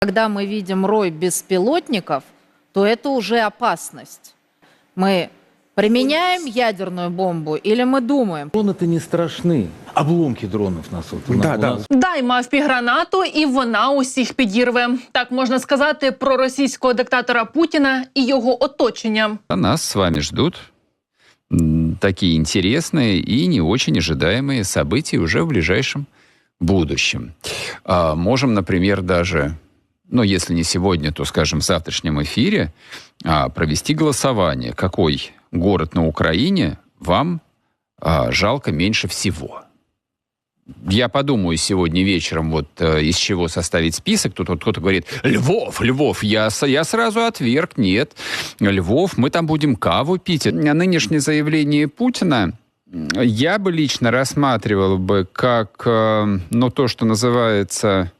Когда мы видим рой беспилотников, то это уже опасность. Мы применяем ядерную бомбу или мы думаем, Дроны-то не страшны. Обломки дронов нас вот у Да, нас- у да. нас Дай мавпі гранату, і вона усіх підірве. Так можна сказати про російського диктатора Путіна і його оточення. А нас с вами ждут м, такие интересные и не очень ожидаемые события уже в ближайшем будущем. А, можем, например, даже, ну, если не сегодня, то, скажем, в завтрашнем эфире а, провести голосование, какой город на Украине вам а, жалко меньше всего. Я подумаю сегодня вечером, вот э, из чего составить список. Тут вот кто-то говорит, Львов, Львов. Я, я сразу отверг, нет. Львов, мы там будем каву пить. А Нынешнее заявление Путина я бы лично рассматривал бы как, э, ну, то, что называется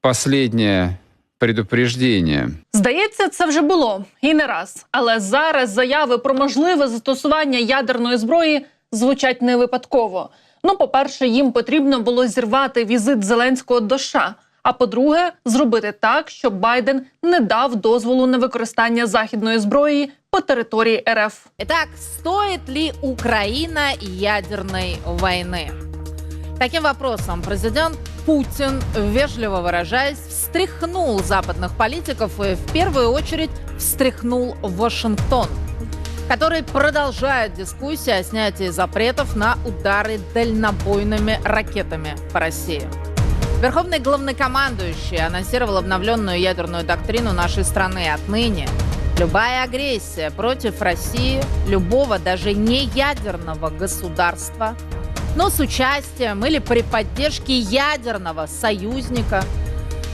последнее предупреждение. Здається, це вже було і не раз. Але зараз заяви про можливе застосування ядерної зброї звучать не випадково. Ну, по-перше, їм потрібно було зірвати візит Зеленського до США. А по-друге, зробити так, щоб Байден не дав дозволу на використання західної зброї по території РФ. итак, стоит ли Украина ядерной войны? Таким вопросом президент Путин, вежливо выражаясь, встряхнул западных политиков и в первую очередь встряхнул Вашингтон, который продолжает дискуссии о снятии запретов на удары дальнобойными ракетами по России. Верховный главнокомандующий анонсировал обновленную ядерную доктрину нашей страны отныне. Любая агрессия против России, любого даже не ядерного государства, но с участием или при поддержке ядерного союзника,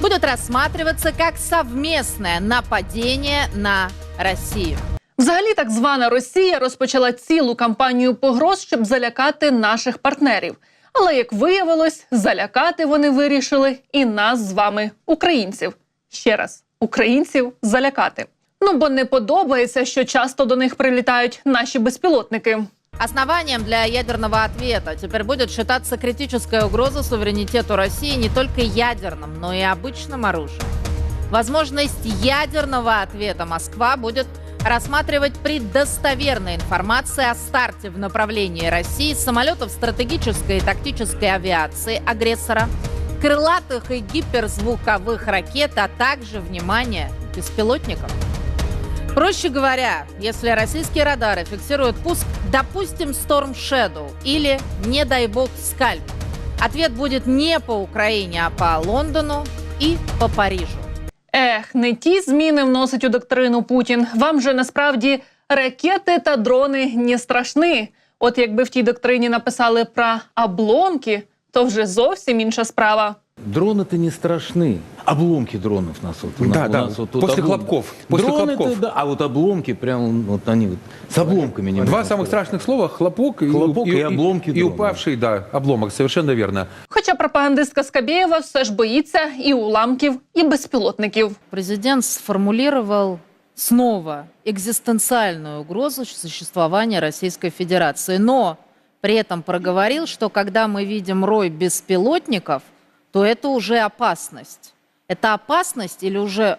будет рассматриваться как совместное нападение на Россию. Взагалі, так звана Росія розпочала цілу кампанію погроз, щоб залякати наших партнерів. Але як виявилось, залякати вони вирішили і нас з вами, українців. Ще раз, українців залякати. Ну бо не подобається, що часто до них прилітають наші безпілотники. Основанием для ядерного ответа теперь будет считаться критическая угроза суверенитету России не только ядерным, но и обычным оружием. Возможность ядерного ответа Москва будет рассматривать при достоверной информации о старте в направлении России самолетов стратегической и тактической авиации агрессора, крылатых и гиперзвуковых ракет, а также, внимание, беспилотников. Проще говоря, если российские радары фиксируют пуск, допустим, Storm Shadow или, не дай бог, Скальп, ответ будет не по Украине, а по Лондону и по Парижу. Ех, не ті зміни вносить у доктрину Путін. Вам же насправді ракети та дрони не страшні. От якби в тій доктрині написали про обломки, то вже зовсім інша справа. Дроны-то не страшны. Обломки дронов нас вот у Да, нас- у да. нас вот тут После облом- хлопков. После Дроны-то, хлопков. да, а вот обломки прям вот они вот с обломками Два немножко. самых страшных слова – хлопок, и- Хлопок и обломки И, дрона. упавший, да, обломок, совершенно верно. Хоча пропагандистка Скабєєва все ж боїться і уламків, і безпілотників. Президент сформулировал снова экзистенциальную угрозу существования Российской Федерации, но при этом проговорил, что когда мы видим рой беспилотников, то это уже опасность. Это опасность или уже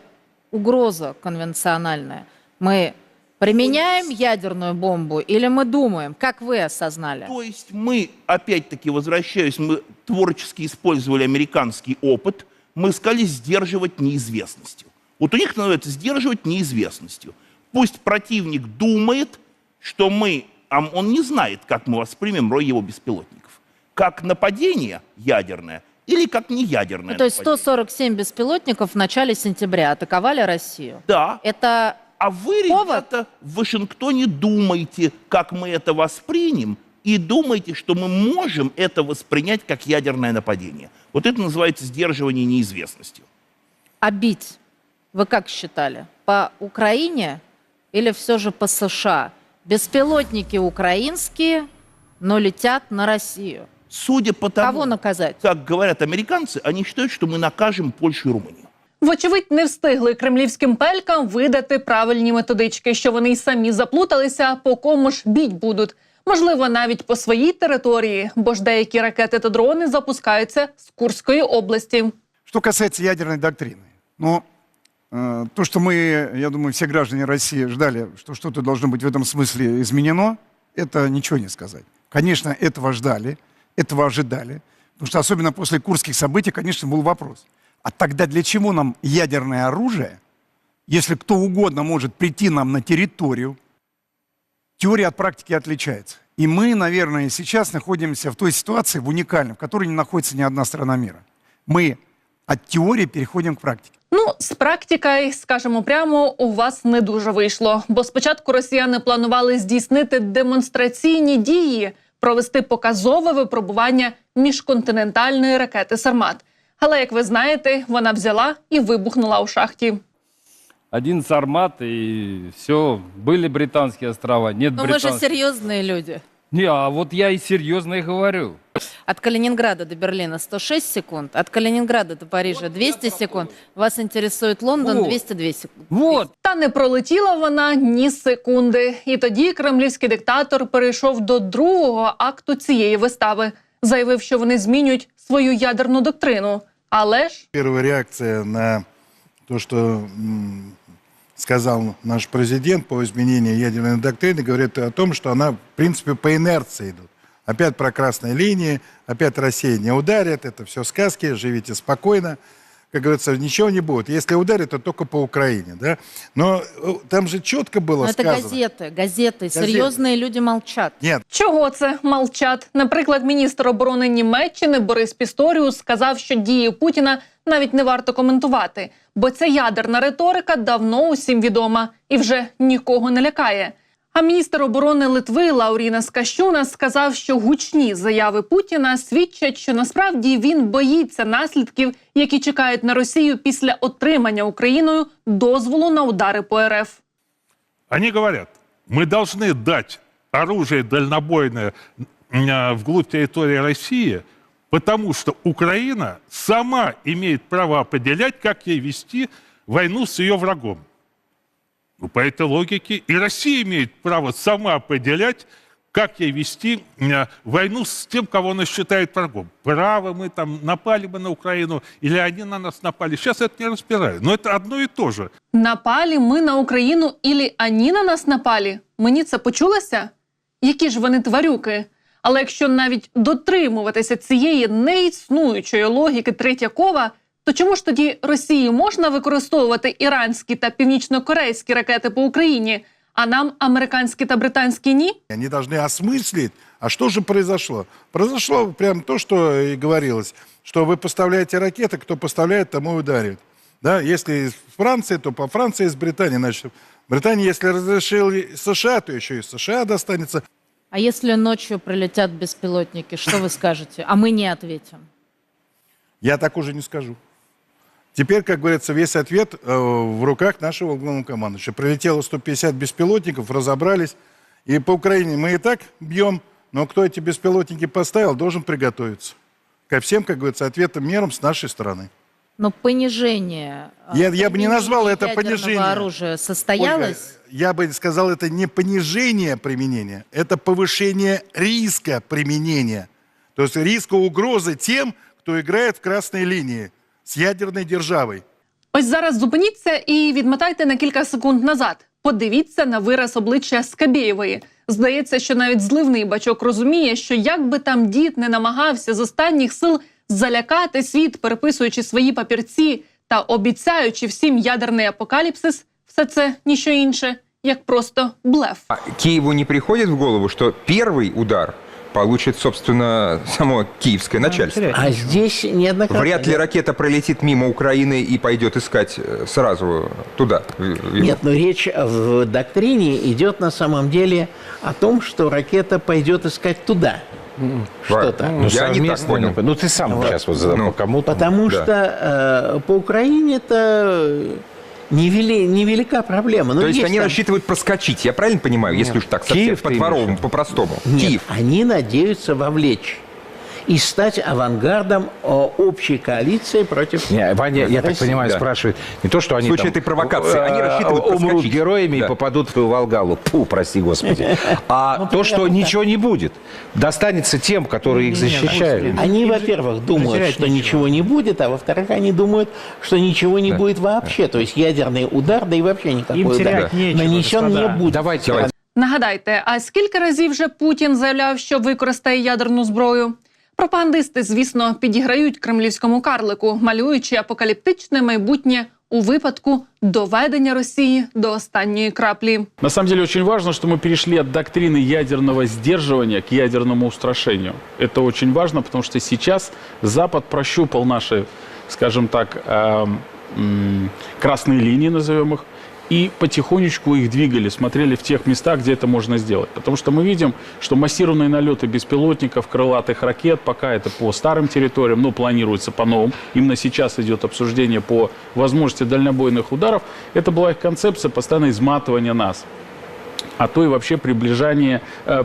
угроза конвенциональная? Мы применяем ядерную бомбу или мы думаем, как вы осознали? То есть мы, опять-таки, возвращаюсь, мы творчески использовали американский опыт, мы искали сдерживать неизвестностью. Вот у них называется сдерживать неизвестностью. Пусть противник думает, что мы, а он не знает, как мы воспримем рой его беспилотников. Как нападение ядерное или как неядерное Ну, то есть нападение. 147 беспилотников в начале сентября атаковали Россию. Да, Это А вы, Повод? ребята, в Вашингтоне думаете, как мы это воспримем, и думаете, что мы можем это воспринять как ядерное нападение. Вот это называется сдерживание неизвестностью. А бить, вы как считали, по Украине или все же по США? Беспилотники украинские, но летят на Россию. Судя по тому, Кого наказать? как говорят американцы, они считают, что мы накажем Польшу и Румынию. Вочевидь, не встигли кремлівським пелькам видати правильні методички, що вони й самі заплуталися, по кому ж біть будуть. Можливо, навіть по своїй території, бо ж деякі ракети та дрони запускаються з Курської області. Что касается ядерной доктрины. Но э, то, что мы, я думаю, все граждане России ждали, что что-то должно быть в этом смысле изменено, это ничего не сказать. Конечно, этого ждали, этого ожидали. Потому что особенно после курских событий, конечно, был вопрос. А тогда для чего нам ядерное оружие, если кто угодно может прийти нам на территорию? Теория от практики отличается. И мы, наверное, сейчас находимся в той ситуации, в уникальной, в которой не находится ни одна страна мира. Мы от теории переходим к практике. Ну, з практикою, скажемо прямо, у вас не дуже вийшло. Бо спочатку росіяни планували здійснити демонстраційні дії, провести показове випробування міжконтинентальної ракети Сармат. Але як ви знаєте, вона взяла і вибухнула у шахті. Один Сармат и все. Были британские острова, нет Но Ну, мы же британских. серьезные люди. Не, а вот я и серьезно и говорю. От Калининграда до Берлина 106 секунд, от Калининграда до Парижа 200 секунд. Вас интересует Лондон Вот. 202 секунды. Вот. Та не пролетіла вона ні секунди. І тоді кремлівський диктатор перейшов до другого акту цієї вистави, заявив, що вони змінюють свою ядерну доктрину. Але ж Первая реакция на то, что м, сказал наш президент по изменению ядерной доктрины, говорит о том, что она, в принципе, по инерции идут. Опять про красные линии, опять Россия не ударит, это все сказки, живите спокойно. Как говорится, ничего не будет. Если ударит, то только по Украине. Да? Но э, там же четко было Но это сказано. газеты, газеты. Серьезные люди молчат. Нет, чого це молчать? Наприклад, міністр оборони Німеччини Борис Пісторіус сказав, що дії Путіна навіть не варто коментувати, бо ця ядерна риторика давно усім відома і вже нікого не лякає. А міністр оборони Литви Лауріна Скащуна сказав, що гучні заяви Путіна свідчать, що насправді він боїться наслідків, які чекають на Росію після отримання Україною дозволу на удари по РФ. Они говорят, мы должны дать оружие дальнобойное м, вглубь территории России, потому что Украина сама имеет право определять, как ей вести войну с ее врагом. Ну, по этой логике и Россия имеет право сама определять, как ей вести м, войну с тем, кого она считает врагом. Право мы там напали бы на Украину, или они на нас напали. Сейчас это не разбираю. Но это одно и то же. Напалі ми на Україну ілі ані на нас напалі? Мені це почулося? Які ж вони тварюки? Але якщо навіть дотримуватися цієї неіснуючої логіки Третьякова, то чому ж тоді Росії можна використовувати іранські та північно-корейські ракети по Україні, а нам американські та британські ні? Они должны осмыслить, а что же произошло? Произошло прям то, что и говорилось, что вы поставляете ракеты, кто поставляет, тому и ударит. Да, если из Франции, то по Франции, из Британии, значит, Британия, если разрешил США, то еще и США достанется. А если ночью прилетят беспилотники, что вы скажете? А мы не ответим. Я так уже не скажу. Теперь, как говорится, весь ответ э, в руках нашего главного командующего. Прилетело 150 беспилотников, разобрались. И по Украине мы и так бьем, но кто эти беспилотники поставил, должен приготовиться ко всем, как говорится, ответам, мерам с нашей стороны. Но понижение э, Я- я бы не назвал это понижение. оружия состоялось? Ольга, я бы сказал, это не понижение применения, это повышение риска применения. То есть риска угрозы тем, кто играет в красной линии с ядерной державой. Ось зараз зупиніться і відмотайте на кілька секунд назад. Подивіться на вираз обличчя Скабєєвої. Здається, що навіть зливний бачок розуміє, що як би там дід не намагався з останніх сил залякати світ, переписуючи свої папірці та обіцяючи всім ядерний апокаліпсис, все це ніщо інше, як просто блеф. Киеву не приходит в голову, что первый удар получит, собственно, само киевское начальство. А здесь неоднократно... Вряд ли ракета пролетит мимо Украины и пойдет искать э, сразу туда. Нет, но речь в доктрине идет на самом деле о том, что ракета пойдет искать туда. Что-то. Ну, я не так понял. Ну, ты сам Вот. сейчас вот задал Ну, по кому Потому Да. что э, по Украине это невели- невелика проблема. Но То есть, они там- рассчитывают проскочить, я правильно понимаю, если уж так совсем в по-простому? Нет, Киев. они надеются вовлечь и стать авангардом о, общей коалиции против Не, Ваня, я так России. понимаю, Да. спрашивает не то, что они В случае там, этой провокации они э, рассчитывают умрут проскочить. героями Да. и попадут в Волгалу. Фу, прости господи. А то, что ничего не будет, достанется тем, которые их защищают. Они, во-первых, думают, терять что нечего. ничего не будет, а во-вторых, они думают, что ничего не будет вообще. То есть ядерный удар, да и вообще никакой Им удар терять нечего, нанесен не господа. будет. Давайте, Давайте. Нагадайте, а скільки разів вже Путін заявляв, що використає ядерну зброю? Пропагандисти, звісно, підіграють кремлівському карлику, малюючи апокаліптичне майбутнє у випадку доведення Росії до останньої краплі. На самом деле очень важно, что мы перешли от доктрины ядерного сдерживания к ядерному устрашению. Это очень важно, потому что сейчас Запад прощупал наши, скажем так, эм, м, красные линии, назовем их, и потихонечку их двигали, смотрели в тех местах, где это можно сделать. Потому что мы видим, что массированные налеты беспилотников, крылатых ракет, пока это по старым территориям, но планируется по новым. Именно сейчас идет обсуждение по возможности дальнобойных ударов. Это была их концепция постоянно изматывания нас а то и вообще приближение, э,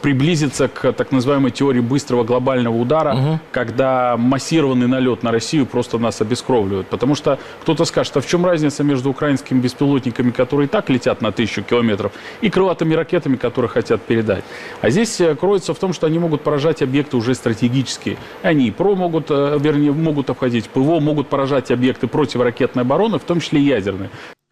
приблизиться к так называемой теории быстрого глобального удара, когда массированный налет на Россию просто нас обескровливает. Потому что кто-то скажет, а в чем разница между украинскими беспилотниками, которые и так летят на тысячу километров, и крылатыми ракетами, которые хотят передать? А здесь э, кроется в том, что они могут поражать объекты уже стратегические. Они и ПРО могут, э, вернее, могут обходить ПВО, могут поражать объекты противоракетной обороны, в том числе и ядерные.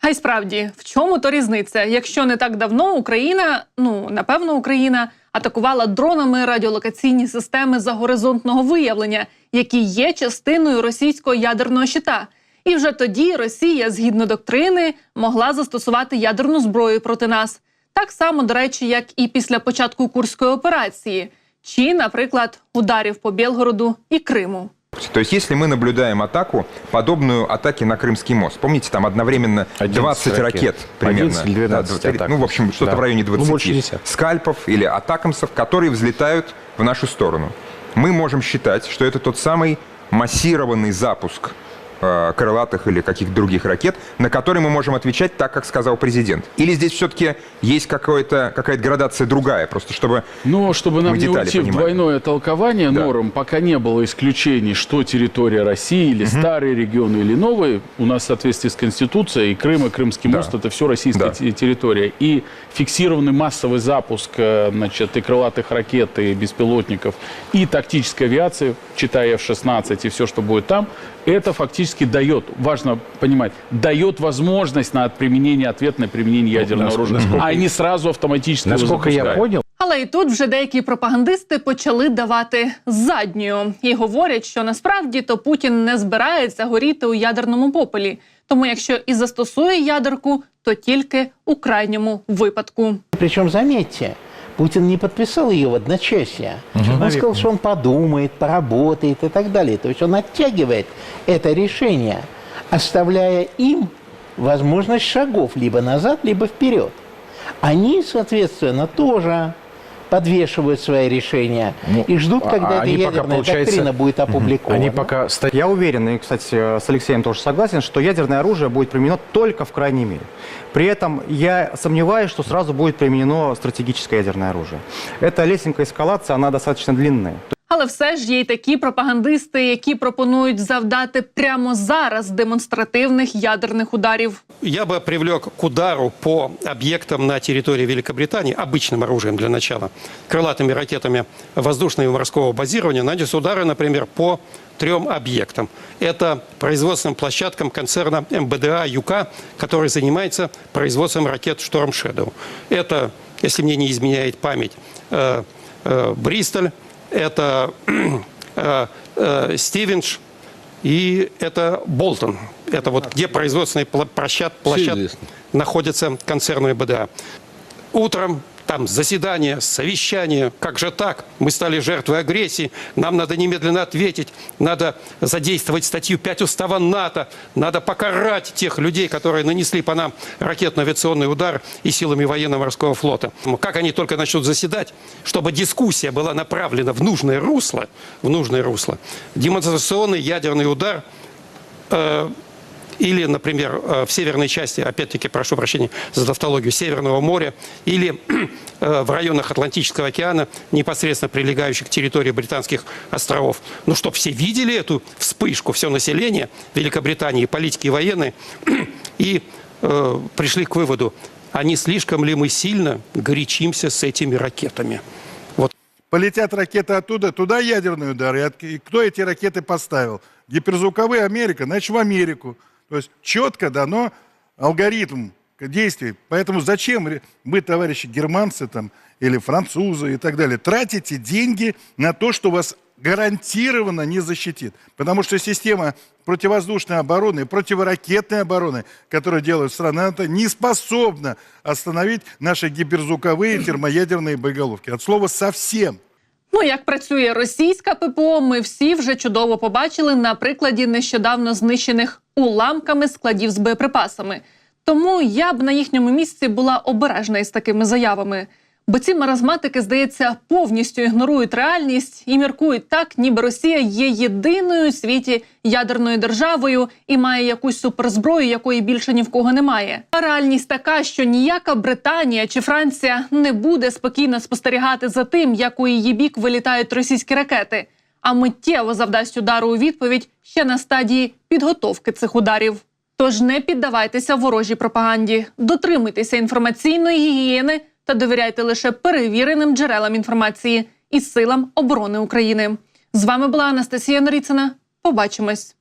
А й справді, в чому то різниця? Якщо не так давно Україна, ну напевно, Україна атакувала дронами радіолокаційні системи загоризонтного виявлення, які є частиною російського ядерного щита. І вже тоді Росія, згідно доктрини, могла застосувати ядерну зброю проти нас. Так само, до речі, як і після початку Курської операції, чи, наприклад, ударів по Білгороду і Криму. То есть, если мы наблюдаем атаку, подобную атаке на Крымский мост, помните, там одновременно 11 20 ракет, ракет. примерно. 11 или 12 Да, атак. Ну, в общем, что-то Да. в районе Ну, 20 больше 10. скальпов или атакамсов, которые взлетают в нашу сторону. Мы можем считать, что это тот самый массированный запуск э, крылатых или каких-то других ракет, на которые мы можем отвечать так, как сказал президент? Или здесь все-таки есть какая-то градация другая, просто чтобы... Но чтобы нам не уйти в понимаем. двойное толкование Да. норм, пока не было исключений, что территория России или старые регионы или новые, у нас в соответствии с Конституцией и Крым, и Крымский Да. мост это все российская Да. те- территория. И фиксированный массовый запуск э, значит, и крылатых ракет, и беспилотников, и тактической авиации, читая F-16 и все, что будет там, это фактически дает, важно понимать, дает возможность на применение, ответное применение ядерного насколько- оружия, а не сразу автоматически Насколько я понял, Але і тут вже деякі пропагандисти почали давати задню і говорять, що насправді то Путін не збирається горіти у ядерному попелі. Тому, якщо і застосує ядерку, то тільки у крайньому випадку. Причем, заметьте, Путин не подписал ее в одночасье. Он сказал, что он подумает, поработает и так далее. То есть он оттягивает это решение, оставляя им возможность шагов либо назад, либо вперед. Они, соответственно, тоже подвешивают свои решения Ну, и ждут, а- когда эта пока, ядерная получается, доктрина будет опубликована. они пока стоят Я уверен, и, кстати, с Алексеем тоже согласен, что ядерное оружие будет применено только в крайней мере. При этом я сомневаюсь, что сразу будет применено стратегическое ядерное оружие. Эта лесенка эскалации, она достаточно длинная. Але все ж є й такі пропагандисти, які пропонують завдати прямо зараз демонстративних ядерних ударів. Я бы привлек к удару по объектам на территории Великобритании, обычным оружием для начала, крылатыми ракетами воздушного и морского базирования, нанес удары, например, по трем объектам. Это производственным площадкам концерна МБДА «Юка», который занимается производством ракет «Шторм Shadow». Это, если мне не изменяет память, э, э, Бристоль, это э, э, Стивенш, и это Болтон. Это вот где производственные площад, площад находятся концерны БДА. Утром там заседание, совещание. Как же так? Мы стали жертвой агрессии. Нам надо немедленно ответить. Надо задействовать статью 5 устава НАТО. Надо покарать тех людей, которые нанесли по нам ракетно-авиационный удар и силами военно-морского флота. Как они только начнут заседать, чтобы дискуссия была направлена в нужное русло, в нужное русло. Демонстрационный ядерный удар э, или, например, э, в северной части, опять-таки, прошу прощения за тавтологию, Северного моря, или э, в районах Атлантического океана, непосредственно прилегающих к территории британских островов. Ну, чтобы все видели эту вспышку, все население Великобритании, политики и военные, и э, пришли к выводу, а не слишком ли мы сильно горячимся с этими ракетами. Вот. Полетят ракеты оттуда, туда ядерный удар. И, кто эти ракеты поставил? Гиперзвуковые Америка, значит в Америку. То есть четко дано алгоритм действий. Поэтому зачем ре- вы, товарищи германцы там, или французы и так далее, тратите деньги на то, что вас гарантированно не защитит? Потому что система противовоздушной обороны и противоракетной обороны, которую делает страна НАТО, не способна остановить наши гиперзвуковые термоядерные боеголовки. От слова совсем. Ну, як працює російська ППО, ми всі вже чудово побачили на прикладі нещодавно знищених уламками складів з боєприпасами. Тому я б на їхньому місці була обережна із такими заявами. Бо ці маразматики, здається, повністю ігнорують реальність і міркують так, ніби Росія є єдиною у світі ядерною державою і має якусь суперзброю, якої більше ні в кого немає. А реальність така, що ніяка Британія чи Франція не буде спокійно спостерігати за тим, як у її бік вилітають російські ракети, а миттєво завдасть удару у відповідь ще на стадії підготовки цих ударів. Тож не піддавайтеся ворожій пропаганді, дотримуйтеся інформаційної гігієни та довіряйте лише перевіреним джерелам інформації і силам оборони України. З вами була Анастасія Норіцина. Побачимось.